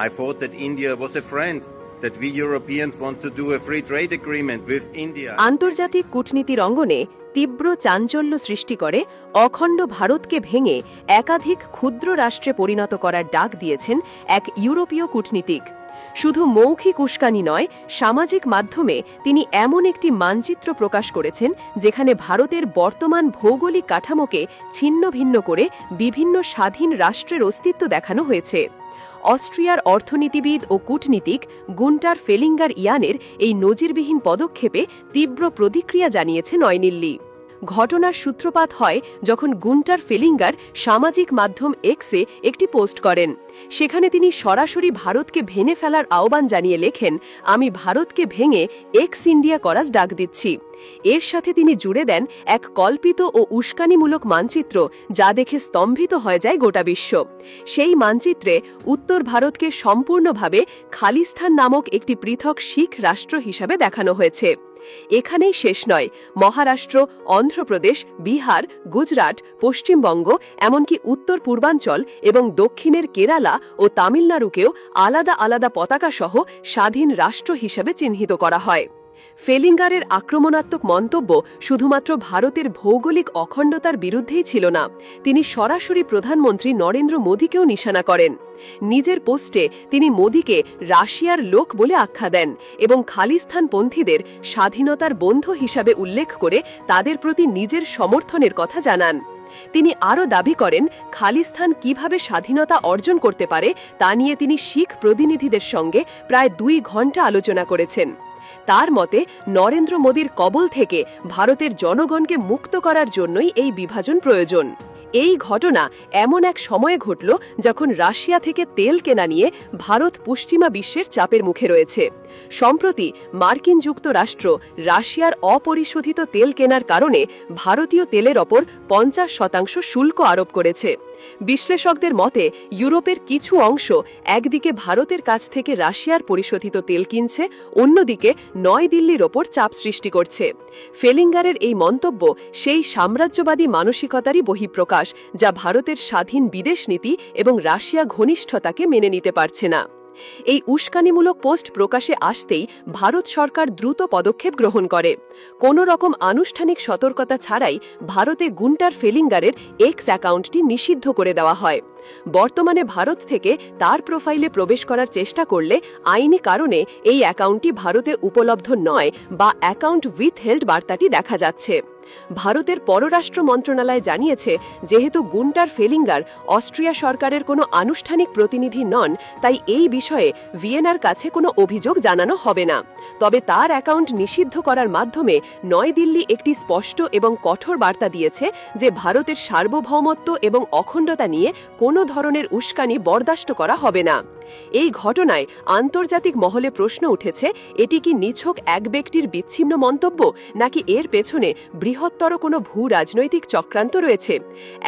I thought that India was a friend. আন্তর্জাতিক কূটনীতির অঙ্গনে তীব্র চাঞ্চল্য সৃষ্টি করে, অখণ্ড ভারতকে ভেঙে একাধিক ক্ষুদ্র রাষ্ট্রে পরিণত করার ডাক দিয়েছেন এক ইউরোপীয় কূটনীতিক শুধু মৌখিক উস্কানি নয়, সামাজিক মাধ্যমে তিনি এমন একটি মানচিত্র প্রকাশ করেছেন, যেখানে ভারতের বর্তমান ভৌগোলিক কাঠামোকে ছিন্ন ভিন্ন করে বিভিন্ন স্বাধীন রাষ্ট্রের অস্তিত্ব দেখানো হয়েছে। অস্ট্রিয়ার অর্থনীতিবিদ ও কূটনীতিক গুন্টার ফেলিঙ্গার ইয়ানের এই নজিরবিহীন পদক্ষেপে তীব্র প্রতিক্রিয়া জানিয়েছে নয়নিল্লি ঘটনার সূত্রপাত হয় যখন গুন্টার ফেলিঙ্গার সামাজিক মাধ্যম এক্সে একটি পোস্ট করেন। সেখানে তিনি সরাসরি ভারতকে ভেঙে ফেলার আহ্বান জানিয়ে লেখেন, আমি ভারতকে ভেঙে এক্স ইন্ডিয়া করাস ডাক দিচ্ছি। এর সাথে তিনি জুড়ে দেন এক কল্পিত ও উস্কানিমূলক মানচিত্র, যা দেখে স্তম্ভিত হয়ে যায় গোটা বিশ্ব। সেই মানচিত্রে উত্তর ভারতকে সম্পূর্ণভাবে খালিস্তান নামক একটি পৃথক শিখ রাষ্ট্র হিসাবে দেখানো হয়েছে। এখানেই শেষ নয়, মহারাষ্ট্র, অন্ধ্রপ্রদেশ, বিহার, গুজরাট, পশ্চিমবঙ্গ, এমনকি উত্তর পূর্বাঞ্চল এবং দক্ষিণের কেরালা ও তামিলনাড়ুকেও আলাদা আলাদা পতাকা সহ স্বাধীন রাষ্ট্র হিসেবে চিহ্নিত করা হয়। ফেলিঙ্গারের আক্রমণাত্মক মন্তব্য শুধুমাত্র ভারতের ভৌগোলিক অখণ্ডতার বিরুদ্ধেই ছিল না, তিনি সরাসরি প্রধানমন্ত্রী নরেন্দ্র মোদীকেও নিশানা করেন। নিজের পোস্টে তিনি মোদীকে রাশিয়ার লোক বলে আখ্যা দেন এবং খালিস্তানপন্থীদের স্বাধীনতার বন্ধু হিসাবে উল্লেখ করে তাদের প্রতি নিজের সমর্থনের কথা জানান। তিনি আরও দাবি করেন, খালিস্তান কীভাবে স্বাধীনতা অর্জন করতে পারে তা নিয়ে তিনি শিখ প্রতিনিধিদের সঙ্গে প্রায় দুই ঘণ্টা আলোচনা করেছেন। তার মতে, নরেন্দ্র মোদীর কবল থেকে ভারতের জনগণকে মুক্ত করার জন্যই এই বিভাজন প্রয়োজন। এই ঘটনা এমন এক সময়ে ঘটল যখন রাশিয়া থেকে তেল কেনা নিয়ে ভারত পশ্চিমা বিশ্বের চাপের মুখে রয়েছে। সম্প্রতি মার্কিন যুক্তরাষ্ট্র রাশিয়ার অপরিশোধিত তেল কেনার কারণে ভারতীয় তেলের ওপর পঞ্চাশ শতাংশ শুল্ক আরোপ করেছে। বিশ্লেষকদের মতে, ইউরোপের কিছু অংশ একদিকে ভারতের কাছ থেকে রাশিয়ার পরিশোধিত তেল কিনছে, অন্যদিকে নয় দিল্লির ওপর চাপ সৃষ্টি করছে। ফেলিঙ্গারের এই মন্তব্য সেই সাম্রাজ্যবাদী মানসিকতারই বহিঃপ্রকাশ, যা ভারতের স্বাধীন বিদেশ নীতি এবং রাশিয়া ঘনিষ্ঠতাকে মেনে নিতে পারছে না। এই উস্কানিমূলক পোস্ট প্রকাশে আসতেই ভারত সরকার দ্রুত পদক্ষেপ গ্রহণ করে। কোনো রকম আনুষ্ঠানিক সতর্কতা ছাড়াই ভারতে গুন্টার ফেলিঙ্গারের এক্স অ্যাকাউন্টটি নিষিদ্ধ করে দেওয়া হয়। বর্তমানে ভারত থেকে তার প্রোফাইলে প্রবেশ করার চেষ্টা করলে আইনি কারণে এই অ্যাকাউন্টটি ভারতে উপলব্ধ নয় বা অ্যাকাউন্ট উইথ হেল্ড বার্তাটি দেখা যাচ্ছে। ভারতের পররাষ্ট্র মন্ত্রণালয় জানিয়েছে, যেহেতু গুন্টার ফেলিঙ্গার অস্ট্রিয়া সরকারের কোনো আনুষ্ঠানিক প্রতিনিধি নন, তাই এই বিষয়ে ভিয়েনার কাছে কোনো অভিযোগ জানানো হবে না। তবে তার অ্যাকাউন্ট নিষিদ্ধ করার মাধ্যমে নয়াদিল্লি একটি স্পষ্ট এবং কঠোর বার্তা দিয়েছে যে ভারতের সার্বভৌমত্ব এবং অখণ্ডতা নিয়ে কোনো ধরনের উস্কানি বরদাস্ত করা হবে না। এই ঘটনায় আন্তর্জাতিক মহলে প্রশ্ন উঠেছে, এটি কি নিছক এক ব্যক্তির বিচ্ছিন্ন মন্তব্য, নাকি এর পেছনে বৃহত্তর কোনো ভূ রাজনৈতিক চক্রান্ত রয়েছে?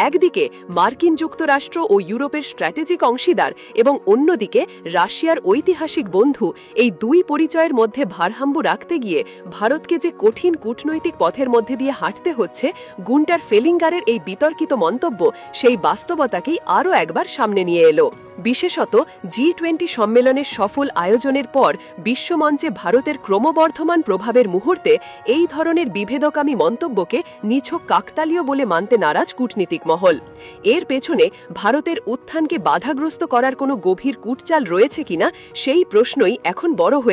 একদিকে, মার্কিন যুক্তরাষ্ট্র ও ইউরোপের স্ট্র্যাটেজিক অংশীদার এবং অন্যদিকে, রাশিয়ার ঐতিহাসিক বন্ধু এই দুই পরিচয়ের মধ্যে ভারহাম্য রাখতে গিয়ে ভারতকে যে কঠিন কূটনৈতিক পথের মধ্যে দিয়ে হাঁটতে হচ্ছে, গুন্টার ফেলিঙ্গারের এই বিতর্কিত মন্তব্য সেই বাস্তবতাকেই আরও একবার সামনে নিয়ে এলো। বিশেষত জি টোয়েন্টি সম্মেলনের সফল আয়োজনের পর বিশ্বমঞ্চে ভারতের ক্রমবর্ধমান প্রভাবের মুহূর্তে এই ধরনের বিভেদকামী মন্তব্যকে নিছক কাকতালীয় বলে মানতে নারাজ কূটনীতিক মহল। এর পেছনে ভারতের উত্থানকে বাধাগ্রস্ত করার কোনো গভীর কূটচাল রয়েছে কিনা সেই প্রশ্নই এখন বড় হয়ে